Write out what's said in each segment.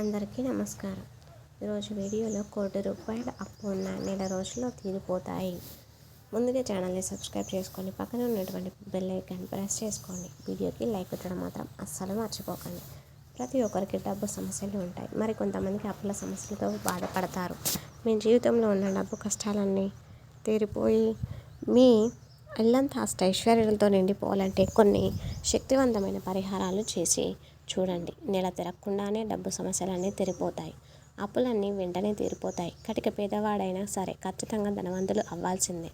అందరికీ నమస్కారం. ఈరోజు వీడియోలో కోటి రూపాయల అప్పు ఉన్న నెల రోజుల్లో తీరిపోతాయి. ముందుగా ఛానల్ని సబ్స్క్రైబ్ చేసుకొని పక్కన ఉన్నటువంటి బెల్ ఐకాన్ ప్రెస్ చేసుకోండి. వీడియోకి లైక్ పెట్టడం మాత్రం అస్సలు మర్చిపోకండి. ప్రతి ఒక్కరికి డబ్బు సమస్యలు ఉంటాయి. మరి కొంతమందికి అప్పుల సమస్యలతో బాధపడతారు. మీ జీవితంలో ఉన్న డబ్బు కష్టాలన్నీ తీరిపోయి మీ ఇల్లంతా అష్ట ఐశ్వర్యాలతో నిండిపోవాలంటే కొన్ని శక్తివంతమైన పరిహారాలు చేసి చూడండి నెల తిరగకుండానే డబ్బు సమస్యలన్నీ తీరిపోతాయి. అప్పులన్నీ వెంటనే తీరిపోతాయి. కటిక పేదవాడైనా సరే ఖచ్చితంగా ధనవంతులు అవ్వాల్సిందే.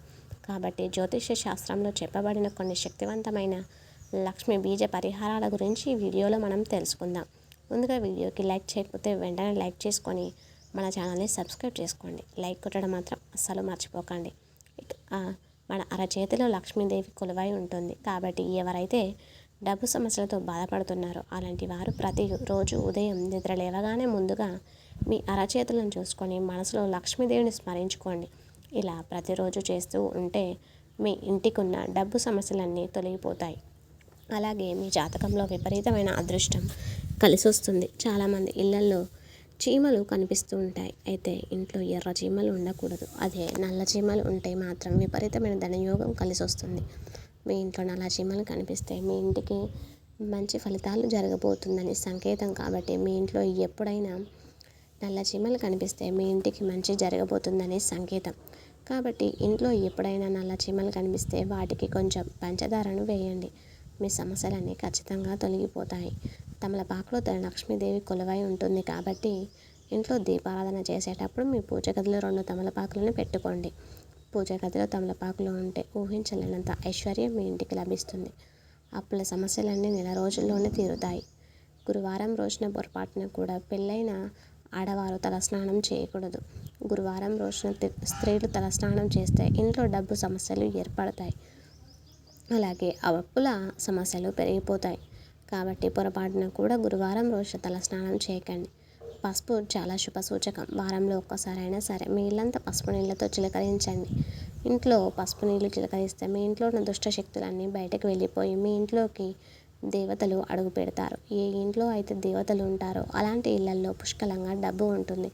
కాబట్టి జ్యోతిష్య శాస్త్రంలో చెప్పబడిన కొన్ని శక్తివంతమైన లక్ష్మి బీజ పరిహారాల గురించి ఈ వీడియోలో మనం తెలుసుకుందాం. ముందుగా వీడియోకి లైక్ చేయకపోతే వెంటనే లైక్ చేసుకొని మన ఛానల్ని సబ్స్క్రైబ్ చేసుకోండి. లైక్ కొట్టడం మాత్రం అస్సలు మర్చిపోకండి. మన అరచేతిలో లక్ష్మీదేవి కొలువై ఉంటుంది. కాబట్టి ఎవరైతే డబ్బు సమస్యలతో బాధపడుతున్నారు. అలాంటి వారు ప్రతిరోజు ఉదయం నిద్ర లేవగానే ముందుగా మీ అరచేతులను చూసుకొని మనసులో లక్ష్మీదేవిని స్మరించుకోండి. ఇలా ప్రతిరోజు చేస్తూ ఉంటే మీ ఇంటికున్న డబ్బు సమస్యలన్నీ తొలగిపోతాయి. అలాగే మీ జాతకంలో విపరీతమైన అదృష్టం కలిసి వస్తుంది చాలామంది ఇళ్ళలో చీమలు కనిపిస్తూ ఉంటాయి. అయితే ఇంట్లో ఎర్ర చీమలు ఉండకూడదు. అదే నల్ల చీమలు ఉంటే మాత్రం విపరీతమైన ధనయోగం కలిసి వస్తుంది మీ ఇంట్లో నల్ల చీమలు కనిపిస్తే మీ ఇంటికి మంచి ఫలితాలు జరగబోతుందని సంకేతం కాబట్టి మీ ఇంట్లో ఎప్పుడైనా నల్ల చీమలు కనిపిస్తే మీ ఇంటికి మంచి జరగబోతుందని సంకేతం. కాబట్టి ఇంట్లో ఎప్పుడైనా నల్ల చీమలు కనిపిస్తే వాటికి కొంచెం పంచదారను వేయండి. మీ సమస్యలన్నీ ఖచ్చితంగా తొలగిపోతాయి. తమలపాకులో లక్ష్మీదేవి కొలువై ఉంటుంది కాబట్టి ఇంట్లో దీపారాధన చేసేటప్పుడు మీ పూజ గదిలో రెండు తమలపాకులను పెట్టుకోండి. పూజ గదిలో తమలపాకులు ఉంటే ఊహించలేనంత ఐశ్వర్యం మీ ఇంటికి లభిస్తుంది. అప్పుల సమస్యలన్నీ నెల రోజుల్లోనే తీరుతాయి. గురువారం రోజున పొరపాటున కూడా పెళ్ళైన ఆడవారు తలస్నానం చేయకూడదు. గురువారం రోజున స్త్రీలు తలస్నానం చేస్తే ఇంట్లో డబ్బు సమస్యలు ఏర్పడతాయి. అలాగే అప్పుల సమస్యలు పెరిగిపోతాయి. కాబట్టి పొరపాటున కూడా గురువారం రోజున తలస్నానం చేయకండి. పసుపు చాలా శుభ సూచకం. వారంలో ఒక్కసారైనా సరే మీ ఇల్లంతా పసుపు నీళ్ళతో చిలకరించండి. ఇంట్లో పసుపు నీళ్ళు చిలకరిస్తే మీ ఇంట్లో ఉన్న దుష్ట శక్తులన్నీ బయటకు వెళ్ళిపోయి మీ ఇంట్లోకి దేవతలు అడుగు పెడతారు. ఏ ఇంట్లో అయితే దేవతలు ఉంటారో అలాంటి ఇళ్ళల్లో పుష్కలంగా డబ్బు ఉంటుంది.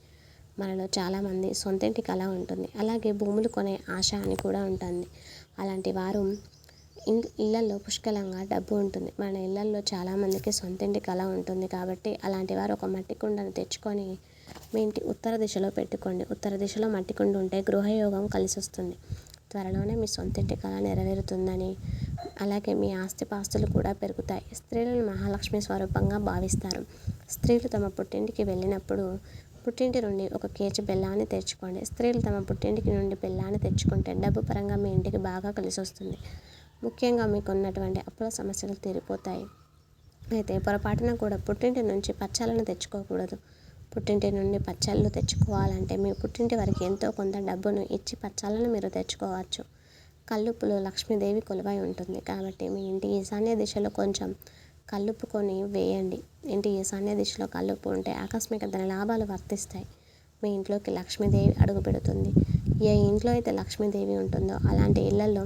మనలో చాలామంది సొంతింటి కళ ఉంటుంది. అలాగే భూములు కొనే ఆశ అని కూడా ఉంటుంది. అలాంటి వారు ఇళ్ళల్లో పుష్కలంగా డబ్బు ఉంటుంది. మన ఇళ్ళల్లో చాలామందికి సొంతింటి కళ ఉంటుంది కాబట్టి అలాంటి వారు ఒక మట్టి కుండను తెచ్చుకొని మీ ఇంటి ఉత్తర దిశలో పెట్టుకోండి. ఉత్తర దిశలో మట్టి కుండ ఉంటే గృహయోగం కలిసి వస్తుంది త్వరలోనే మీ సొంతింటి కళ నెరవేరుతుందని అలాగే మీ ఆస్తిపాస్తులు కూడా పెరుగుతాయి. స్త్రీలను మహాలక్ష్మి స్వరూపంగా భావిస్తారు. స్త్రీలు తమ పుట్టింటికి వెళ్ళినప్పుడు పుట్టింటి నుండి ఒక కేజీ బెల్లాన్ని తెచ్చుకోండి. స్త్రీలు తమ పుట్టింటికి నుండి బెల్లాన్ని తెచ్చుకుంటే డబ్బు పరంగా మీ ఇంటికి బాగా కలిసి వస్తుంది ముఖ్యంగా మీకు ఉన్నటువంటి అప్పుల సమస్యలు తీరిపోతాయి. అయితే పొరపాటున కూడా పుట్టింటి నుంచి పచ్చళ్ళను తెచ్చుకోకూడదు. పుట్టింటి నుండి పచ్చళ్ళు తెచ్చుకోవాలంటే మీ పుట్టింటి వరకు ఎంతో కొంత డబ్బును ఇచ్చి పచ్చళ్ళను మీరు తెచ్చుకోవచ్చు. కల్లుప్పులు లక్ష్మీదేవి కొలువై ఉంటుంది. కాబట్టి మీ ఇంటి ఈశాన్య దిశలో కొంచెం కల్లుప్పుకొని వేయండి. ఇంటి ఈశాన్య దిశలో కల్లుప్పు ఉంటే ఆకస్మిక ధన లాభాలు వర్తిస్తాయి. మీ ఇంట్లోకి లక్ష్మీదేవి అడుగు పెడుతుంది. ఏ ఇంట్లో అయితే లక్ష్మీదేవి ఉంటుందో అలాంటి ఇళ్ళలో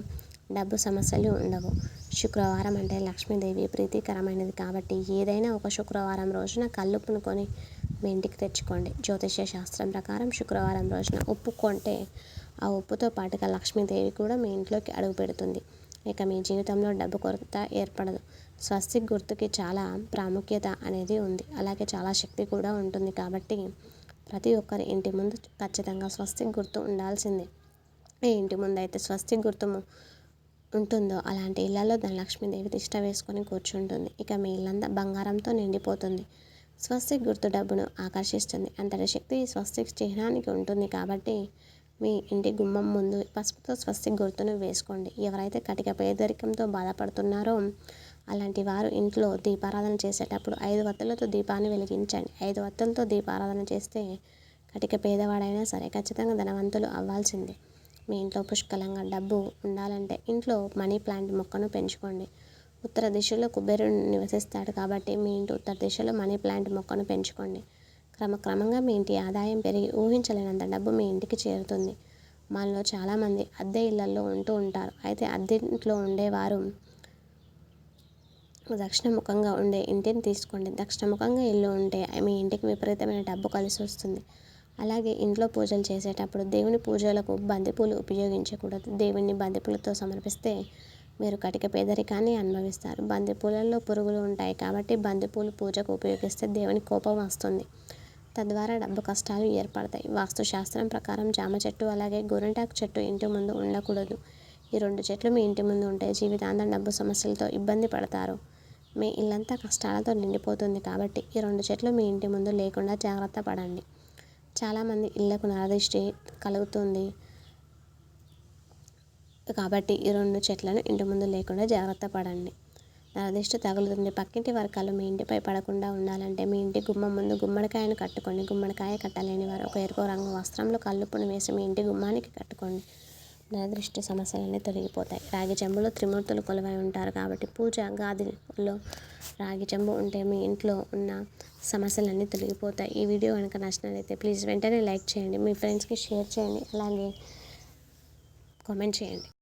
డబ్బు సమస్యలు ఉండవు. శుక్రవారం అంటే లక్ష్మీదేవి ప్రీతికరమైనది కాబట్టి ఏదైనా ఒక శుక్రవారం రోజున కల్లుప్పును కొని మీ ఇంటికి తెచ్చుకోండి. జ్యోతిష్య శాస్త్రం ప్రకారం శుక్రవారం రోజున ఉప్పు కొంటే ఆ ఉప్పుతో పాటుగా లక్ష్మీదేవి కూడా మీ ఇంట్లోకి అడుగు పెడుతుంది. ఇక మీ జీవితంలో డబ్బు కొరత ఏర్పడదు. స్వస్తిక్ గుర్తుకి చాలా ప్రాముఖ్యత అనేది ఉంది. అలాగే చాలా శక్తి కూడా ఉంటుంది కాబట్టి ప్రతి ఒక్కరి ఇంటి ముందు ఖచ్చితంగా స్వస్తిక్ గుర్తు ఉండాల్సిందే. ఈ ఇంటి ముందు అయితే స్వస్తిక్ గుర్తు ఉంటుందో అలాంటి ఇళ్ళలో ధనలక్ష్మీదేవి తిష్ట వేసుకొని కూర్చుంటుంది. ఇక మీ ఇల్లంతా బంగారంతో నిండిపోతుంది. స్వస్తిక్ గుర్తు డబ్బును ఆకర్షిస్తుంది. అంతటి శక్తి స్వస్తిక్ చిహ్నానికి ఉంటుంది కాబట్టి మీ ఇంటి గుమ్మం ముందు పసుపుతో స్వస్తిక్ గుర్తును వేసుకోండి. ఎవరైతే కటిక పేదరికంతో బాధపడుతున్నారో అలాంటి వారు ఇంట్లో దీపారాధన చేసేటప్పుడు ఐదు వత్తులతో దీపాన్ని వెలిగించండి. ఐదు వత్తులతో దీపారాధన చేస్తే కటిక పేదవాడైనా సరే ఖచ్చితంగా ధనవంతులు అవ్వాల్సిందే. మీ ఇంట్లో పుష్కలంగా డబ్బు ఉండాలంటే ఇంట్లో మనీ ప్లాంట్ మొక్కను పెంచుకోండి. ఉత్తర దిశలో కుబేరుడు నివసిస్తాడు కాబట్టి మీ ఇంటి ఉత్తర దిశలో మనీ ప్లాంట్ మొక్కను పెంచుకోండి. క్రమక్రమంగా మీ ఇంటి ఆదాయం పెరిగి ఊహించలేనంత డబ్బు మీ ఇంటికి చేరుతుంది. మనలో చాలామంది అద్దె ఇళ్ళలో ఉంటూ ఉంటారు. అయితే అద్దె ఇంట్లో ఉండేవారు దక్షిణముఖంగా ఉండే ఇంటిని తీసుకోండి. దక్షిణముఖంగా ఇల్లు ఉంటే మీ ఇంటికి విపరీతమైన డబ్బు కలిసి వస్తుంది అలాగే ఇంట్లో పూజలు చేసేటప్పుడు దేవుని పూజలకు బంతిపూలు ఉపయోగించకూడదు. దేవుని బంతిపూలతో సమర్పిస్తే మీరు కటిక పేదరికాన్ని అనుభవిస్తారు. బంతిపూలలో పురుగులు ఉంటాయి కాబట్టి బంతిపూలు పూజకు ఉపయోగిస్తే దేవుని కోపం వస్తుంది. తద్వారా డబ్బు కష్టాలు ఏర్పడతాయి. వాస్తుశాస్త్రం ప్రకారం జామ చెట్టు అలాగే గోరింటాకు చెట్టు ఇంటి ముందు ఉండకూడదు. ఈ రెండు చెట్లు మీ ఇంటి ముందు ఉంటే జీవితాంతం డబ్బు సమస్యలతో ఇబ్బంది పడతారు. మీ ఇల్లంతా కష్టాలతో నిండిపోతుంది కాబట్టి ఈ రెండు చెట్లు మీ ఇంటి ముందు లేకుండా జాగ్రత్త పడండి. చాలామంది ఇళ్ళకు నరదిష్టి కలుగుతుంది. కాబట్టి ఈ రెండు చెట్లను ఇంటి ముందు లేకుండా జాగ్రత్త పడండి. నరదిష్టి తగులుతుంది. పక్కింటి వర్గాలు మీ ఇంటిపై పడకుండా ఉండాలంటే మీ ఇంటి గుమ్మం ముందు గుమ్మడికాయను కట్టుకోండి. గుమ్మడికాయ కట్టలేని వారు ఒక ఎరుపు రంగు వస్త్రంలో కల్లుప్పును వేసి మీ ఇంటి గుమ్మానికి కట్టుకోండి. నరదృష్టి సమస్యలన్నీ తొలగిపోతాయి. రాగి చెంబులో త్రిమూర్తులు కొలువై ఉంటారు కాబట్టి పూజ గాదిలో రాగి చెంబు ఉంటే మీ ఇంట్లో ఉన్న సమస్యలన్నీ తొలగిపోతాయి. ఈ వీడియో కనుక నచ్చినట్లయితే ప్లీజ్ వెంటనే లైక్ చేయండి. మీ ఫ్రెండ్స్కి షేర్ చేయండి. అలాగే కామెంట్ చేయండి.